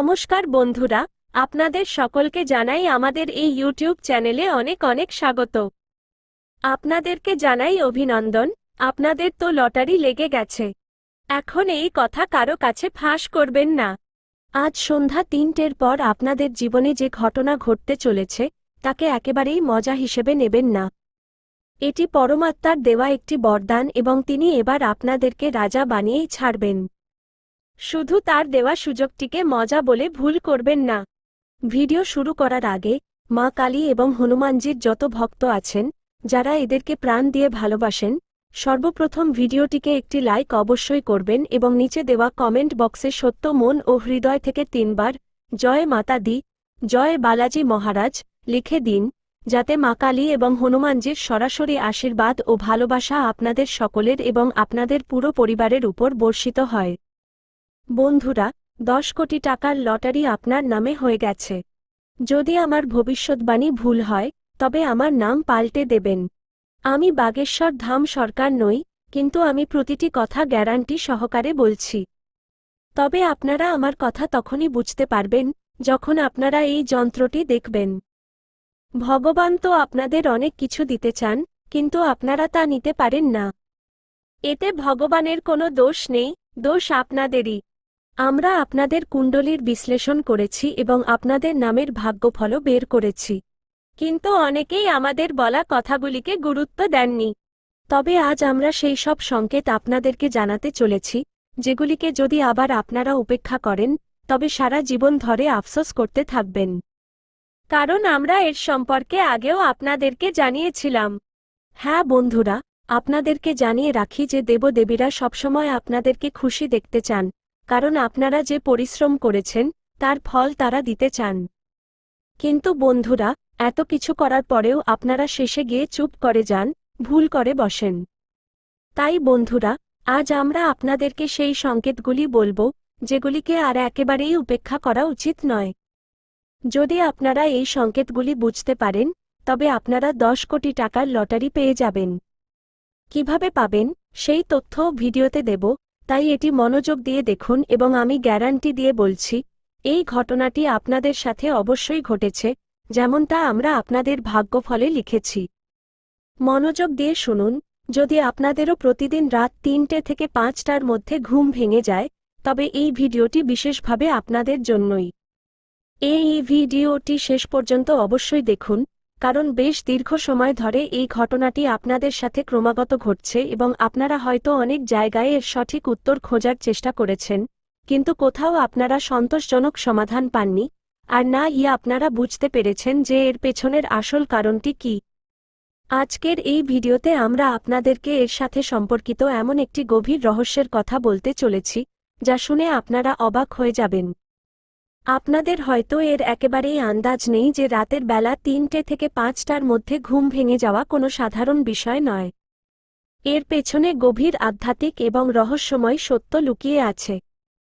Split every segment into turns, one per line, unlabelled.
নমস্কার বন্ধুরা, আপনাদের সকলকে জানাই আমাদের এই ইউটিউব চ্যানেলে অনেক অনেক স্বাগত। আপনাদেরকে জানাই অভিনন্দন, আপনাদের তো লটারি লেগে গেছে। এখন এই কথা কারও কাছে ফাঁস করবেন না। আজ সন্ধ্যা তিনটের পর আপনাদের জীবনে যে ঘটনা ঘটতে চলেছে, তাকে একেবারেই মজা হিসেবে নেবেন না। এটি পরমাত্মার দেওয়া একটি বরদান এবং তিনি এবার আপনাদেরকে রাজা বানিয়েই ছাড়বেন। শুধু তার দেওয়া সুযোগটিকে মজা বলে ভুল করবেন না। ভিডিও শুরু করার আগে, মা কালী এবং হনুমানজির যত ভক্ত আছেন, যারা এদেরকে প্রাণ দিয়ে ভালোবাসেন, সর্বপ্রথম ভিডিওটিকে একটি লাইক অবশ্যই করবেন এবং নিচে দেওয়া কমেন্ট বক্সে সত্য মন ও হৃদয় থেকে তিনবার, জয় মাতা দি, জয় বালাজি মহারাজ, লিখে দিন, যাতে মা কালী এবং হনুমানজির সরাসরি আশীর্বাদ ও ভালোবাসা আপনাদের সকলের এবং আপনাদের পুরো পরিবারের উপর বর্ষিত হয়। বন্ধুরা, দশ কোটি টাকার লটারি আপনার নামে হয়ে গেছে। যদি আমার ভবিষ্যৎবাণী ভুল হয়, তবে আমার নাম পাল্টে দেবেন। আমি বাগেশ্বর ধাম সরকার নই, কিন্তু আমি প্রতিটি কথা গ্যারান্টি সহকারে বলছি। তবে আপনারা আমার কথা তখনই বুঝতে পারবেন, যখন আপনারা এই যন্ত্রটি দেখবেন। ভগবান তো আপনাদের অনেক কিছু দিতে চান, কিন্তু আপনারা তা নিতে পারেন না। এতে ভগবানের কোনো দোষ নেই, দোষ আপনাদেরই। আমরা আপনাদের কুণ্ডলীর বিশ্লেষণ করেছি এবং আপনাদের নামের ভাগ্যফলও বের করেছি। কিন্তু অনেকেই আমাদের বলা কথাগুলিকে গুরুত্ব দেননি। তবে আজ আমরা সেই সব সংকেত আপনাদেরকে জানাতে চলেছি, যেগুলিকে যদি আবার আপনারা উপেক্ষা করেন, তবে সারা জীবন ধরে আফসোস করতে থাকবেন। কারণ আমরা এর সম্পর্কে আগেও আপনাদেরকে জানিয়েছিলাম। হ্যাঁ বন্ধুরা, আপনাদেরকে জানিয়ে রাখি যে দেবদেবীরা সবসময় আপনাদেরকে খুশি দেখতে চান। কারণ আপনারা যে পরিশ্রম করেছেন, তার ফল তারা দিতে চান। কিন্তু বন্ধুরা, এত কিছু করার পরেও আপনারা শেষে গিয়ে চুপ করে যান, ভুল করে বসেন। তাই বন্ধুরা, আজ আমরা আপনাদেরকে সেই সংকেতগুলি বলব, যেগুলিকে আর একেবারেই উপেক্ষা করা উচিত নয়। যদি আপনারা এই সংকেতগুলি বুঝতে পারেন, তবে আপনারা দশ কোটি টাকার লটারি পেয়ে যাবেন। কীভাবে পাবেন, সেই তথ্য ভিডিওতে দেব তাই এটি মনোযোগ দিয়ে দেখুন এবং আমি গ্যারান্টি দিয়ে বলছি, এই ঘটনাটি আপনাদের সাথে অবশ্যই ঘটেছে যেমনটা আমরা আপনাদের ভাগ্যফলে লিখেছি। মনোযোগ দিয়ে শুনুন, যদি আপনাদেরও প্রতিদিন রাত তিনটে থেকে পাঁচটার মধ্যে ঘুম ভেঙে যায়, তবে এই ভিডিওটি বিশেষভাবে আপনাদের জন্যই। এই ভিডিওটি শেষ পর্যন্ত অবশ্যই দেখুন কারণ বেশ দীর্ঘ সময় ধরে এই ঘটনাটি আপনাদের সাথে ক্রমাগত ঘটছে এবং আপনারা হয়তো অনেক জায়গায় এর সঠিক উত্তর খোঁজার চেষ্টা করেছেন, কিন্তু কোথাও আপনারা সন্তোষজনক সমাধান পাননি, আর না ইয়ে আপনারা বুঝতে পেরেছেন যে এর পেছনের আসল কারণটি কি। আজকের এই ভিডিওতে আমরা আপনাদেরকে এর সাথে সম্পর্কিত এমন একটি গভীর রহস্যের কথা বলতে চলেছি, যা শুনে আপনারা অবাক হয়ে যাবেন। আপনাদের হয়তো এর একেবারেই আন্দাজ নেই যে রাতের বেলা তিনটে থেকে পাঁচটার মধ্যে ঘুম ভেঙে যাওয়া কোনো সাধারণ বিষয় নয়। এর পেছনে গভীর আধ্যাত্মিক এবং রহস্যময় সত্য লুকিয়ে আছে।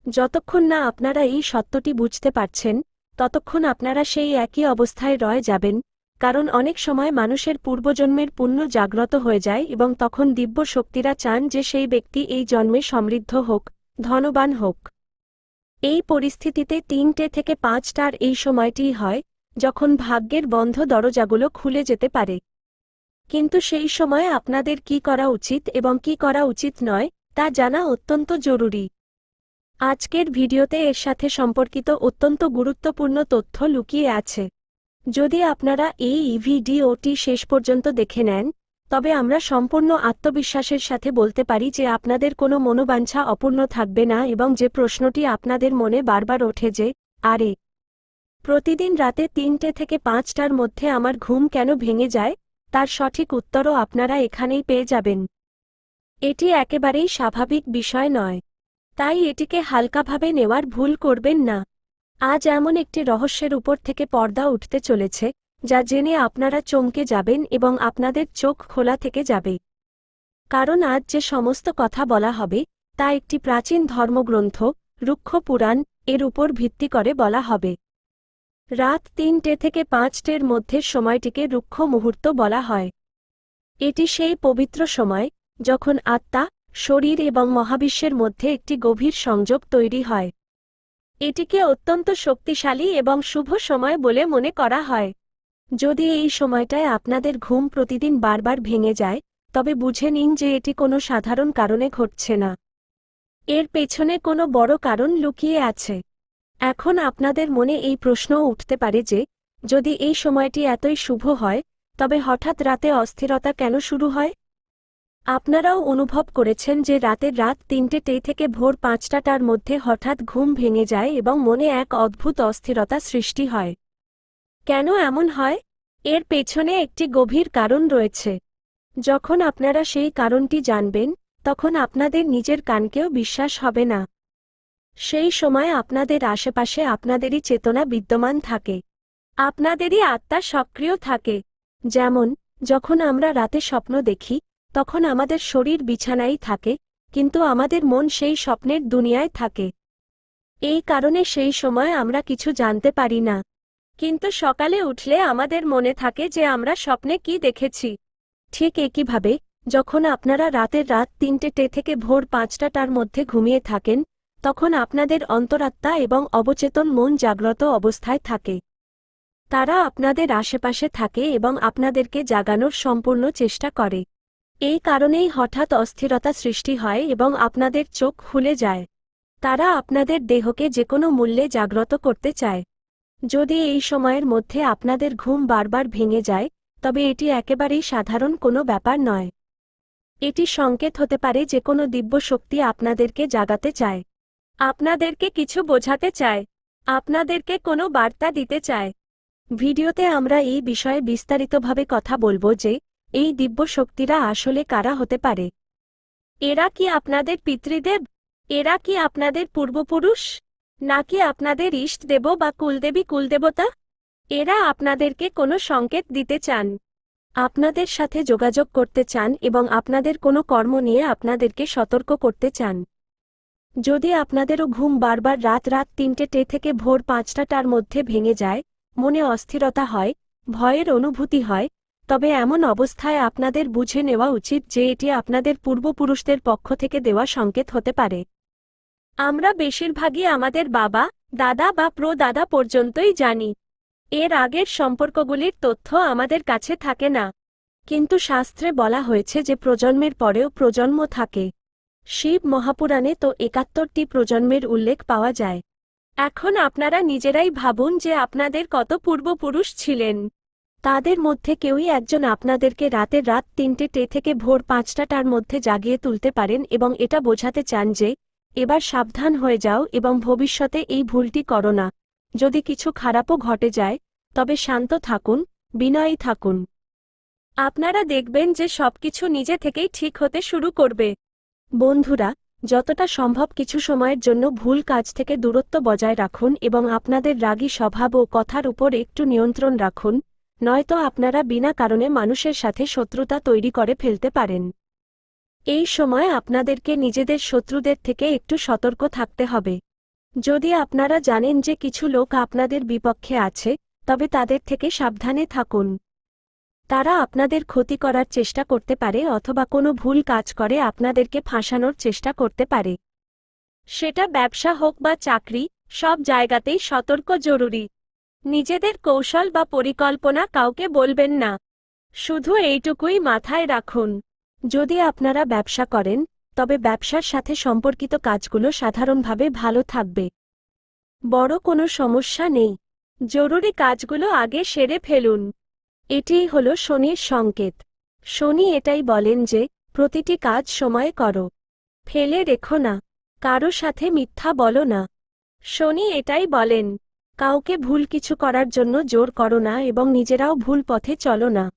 যতক্ষণ না আপনারা এই সত্যটি বুঝতে পারছেন, ততক্ষণ আপনারা সেই একই অবস্থায় রয়ে যাবেন, কারণ অনেক সময় মানুষের পূর্বজন্মের পুণ্য জাগ্রত হয়ে যায় এবং তখন দিব্য শক্তিরা চান যে সেই ব্যক্তি এই জন্মে সমৃদ্ধ হোক, ধনবান হোক। এই পরিস্থিতিতে তিনটে থেকে পাঁচটার এই সময়টিই হয়, যখন ভাগ্যের বন্ধ দরজাগুলো খুলে যেতে পারে। কিন্তু সেই সময় আপনাদের কি করা উচিত এবং কি করা উচিত নয়, তা জানা অত্যন্ত জরুরি। আজকের ভিডিওতে এর সাথে সম্পর্কিত অত্যন্ত গুরুত্বপূর্ণ তথ্য লুকিয়ে আছে। যদি আপনারা এই ভিডিওটি শেষ পর্যন্ত দেখে নেন তবে আমরা সম্পূর্ণ আত্মবিশ্বাসের সাথে বলতে পারি যে আপনাদের কোনো মনোবাঞ্ছা অপূর্ণ থাকবে না এবং যে প্রশ্নটি আপনাদের মনে বারবার ওঠে যে, আরে, প্রতিদিন রাতে তিনটে থেকে পাঁচটার মধ্যে আমার ঘুম কেন ভেঙে যায়? তার সঠিক উত্তরও আপনারা এখানেই পেয়ে যাবেন। এটি একেবারেই স্বাভাবিক বিষয় নয়। তাই এটিকে হালকাভাবে নেওয়ার ভুল করবেন না। আজ এমন একটি রহস্যের উপর থেকে পর্দা উঠতে চলেছে যা জেনে আপনারা চমকে যাবেন এবং আপনাদের চোখ খোলা থেকে যাবে। কারণ আজ যে সমস্ত কথা বলা হবে, তা একটি প্রাচীন ধর্মগ্রন্থ, রুক্ষ পুরাণ, এর উপর ভিত্তি করে বলা হবে। রাত তিনটে থেকে পাঁচটের মধ্যে সময়টিকে রুক্ষ মুহূর্ত বলা হয়। এটি সেই পবিত্র সময়, যখন আত্মা, শরীর এবং মহাবিশ্বের মধ্যে একটি গভীর সংযোগ তৈরি হয়। এটিকে অত্যন্ত শক্তিশালী এবং শুভ সময় বলে মনে করা হয়। যদি এই সময়টায় আপনাদের ঘুম প্রতিদিন বারবার ভেঙে যায়, তবে বুঝে নিন যে এটি কোনো সাধারণ কারণে ঘটছে না। এর পেছনে কোনো বড় কারণ লুকিয়ে আছে। এখন আপনাদের মনে এই প্রশ্নও উঠতে পারে যে, যদি এই সময়টি এতই শুভ হয়, তবে হঠাৎ রাতে অস্থিরতা কেন শুরু হয়? আপনারাও অনুভব করেছেন যে রাতের রাত তিনটে টে থেকে ভোর পাঁচটাটার মধ্যে হঠাৎ ঘুম ভেঙে যায় এবং মনে এক অদ্ভুত অস্থিরতা সৃষ্টি হয়। কেন এমন হয়? এর পেছনে একটি গভীর কারণ রয়েছে। যখন আপনারা সেই কারণটি জানবেন, তখন আপনাদের নিজের কানকেও বিশ্বাস হবে না। সেই সময় আপনাদের আশেপাশে আপনাদেরই চেতনা বিদ্যমান থাকে। আপনাদেরই আত্মা সক্রিয় থাকে। যেমন, যখন আমরা রাতে স্বপ্ন দেখি, তখন আমাদের শরীর বিছানায় থাকে, কিন্তু আমাদের মন সেই স্বপ্নের দুনিয়ায় থাকে। এই কারণে সেই সময় আমরা কিছু জানতে পারি না। কিন্তু সকালে উঠলে আমাদের মনে থাকে যে আমরা স্বপ্নে কি দেখেছি। ঠিক একইভাবে, যখন আপনারা রাতের রাত তিনটে টে থেকে ভোর পাঁচটাটার মধ্যে ঘুমিয়ে থাকেন, তখন আপনাদের অন্তরাত্মা এবং অবচেতন মন জাগ্রত অবস্থায় থাকে। তারা আপনাদের আশেপাশে থাকে এবং আপনাদেরকে জাগানোর সম্পূর্ণ চেষ্টা করে। এই কারণেই হঠাৎ অস্থিরতা সৃষ্টি হয় এবং আপনাদের চোখ খুলে যায়। তারা আপনাদের দেহকে যে কোনো মূল্যে জাগ্রত করতে চায়। যদি এই সময়ের মধ্যে আপনাদের ঘুম বারবার ভেঙে যায়, তবে এটি একেবারেই সাধারণ কোনো ব্যাপার নয়। এটি সংকেত হতে পারে যে কোনো দিব্য শক্তি আপনাদেরকে জাগাতে চায়। আপনাদেরকে কিছু বোঝাতে চায়। আপনাদেরকে কোনো বার্তা দিতে চায়। ভিডিওতে আমরা এই বিষয়ে বিস্তারিতভাবে কথা বলব যে, এই দিব্য শক্তিরা আসলে কারা হতে পারে। এরা কি আপনাদের পিতৃদেব? এরা কি আপনাদের পূর্বপুরুষ? নাকি আপনাদের ইষ্ট দেব বা কুলদেবী কুলদেবতা? এরা আপনাদেরকে কোনো সংকেত দিতে চান। আপনাদের সাথে যোগাযোগ করতে চান এবং আপনাদের কোনো কর্ম নিয়ে আপনাদেরকে সতর্ক করতে চান। যদি আপনাদেরও ঘুম বারবার রাত রাত তিনটে টে থেকে ভোর পাঁচটাটার মধ্যে ভেঙে যায়, মনে অস্থিরতা হয়, ভয়ের অনুভূতি হয়, তবে এমন অবস্থায় আপনাদের বুঝে নেওয়া উচিত যে এটি আপনাদের পূর্বপুরুষদের পক্ষ থেকে দেওয়া সংকেত হতে পারে। আমরা বেশিরভাগই আমাদের বাবা, দাদা বা প্রদাদা পর্যন্তই জানি। এর আগের সম্পর্কগুলির তথ্য আমাদের কাছে থাকে না। কিন্তু শাস্ত্রে বলা হয়েছে যে প্রজন্মের পরেও প্রজন্ম থাকে। শিব মহাপুরাণে তো একাত্তরটি প্রজন্মের উল্লেখ পাওয়া যায়। এখন আপনারা নিজেরাই ভাবুন যে আপনাদের কত পূর্বপুরুষ ছিলেন। তাদের মধ্যে কেউই একজন আপনাদেরকে রাতের রাত তিনটে টে থেকে ভোর পাঁচটাটার মধ্যে জাগিয়ে তুলতে পারেন এবং এটা বোঝাতে চান যে এবার সাবধান হয়ে যাও এবং ভবিষ্যতে এই ভুলটি করো না। যদি কিছু খারাপও ঘটে যায়, তবে শান্ত থাকুন, বিনয়ী থাকুন। আপনারা দেখবেন যে সবকিছু নিজে থেকেই ঠিক হতে শুরু করবে। বন্ধুরা, যতটা সম্ভব কিছু সময়ের জন্য ভুল কাজ থেকে দূরত্ব বজায় রাখুন এবং আপনাদের রাগী স্বভাব ও কথার উপর একটু নিয়ন্ত্রণ রাখুন, নয়তো আপনারা বিনা কারণে মানুষের সাথে শত্রুতা তৈরি করে ফেলতে পারেন। এই সময় আপনাদেরকে নিজেদের শত্রুদের থেকে একটু সতর্ক থাকতে হবে। যদি আপনারা জানেন যে কিছু লোক আপনাদের বিপক্ষে আছে, তবে তাদের থেকে সাবধানে থাকুন। তারা আপনাদের ক্ষতি করার চেষ্টা করতে পারে অথবা কোনো ভুল কাজ করে আপনাদেরকে ফাঁসানোর চেষ্টা করতে পারে। সেটা ব্যবসা হোক বা চাকরি, সব জায়গাতেই সতর্ক জরুরি। নিজেদের কৌশল বা পরিকল্পনা কাউকে বলবেন না। শুধু এইটুকুই মাথায় রাখুন। যদি আপনারা ব্যবসা করেন, তবে ব্যবসার সাথে সম্পর্কিত কাজগুলো সাধারণভাবে ভালো থাকবে। বড় কোনো সমস্যা নেই। জরুরি কাজগুলো আগে সেরে ফেলুন। এটিই হল শনির সংকেত। শনি এটাই বলেন যে, প্রতিটি কাজ সময়ে করো। ফেলে রেখো না। কারও সাথে মিথ্যা বলো না। শনি এটাই বলেন, কাউকে ভুল কিছু করার জন্য জোর করো না এবং নিজেরাও ভুল পথে চলো না।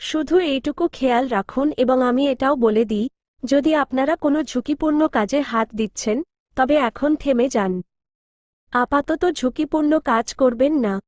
শুধু এইটুকু খেয়াল রাখুন এবং আমি এটাও বলে দিই, যদি আপনারা কোনো ঝুঁকিপূর্ণ কাজে হাত দিচ্ছেন, তবে এখন থেমে যান। আপাতত ঝুঁকিপূর্ণ কাজ করবেন না।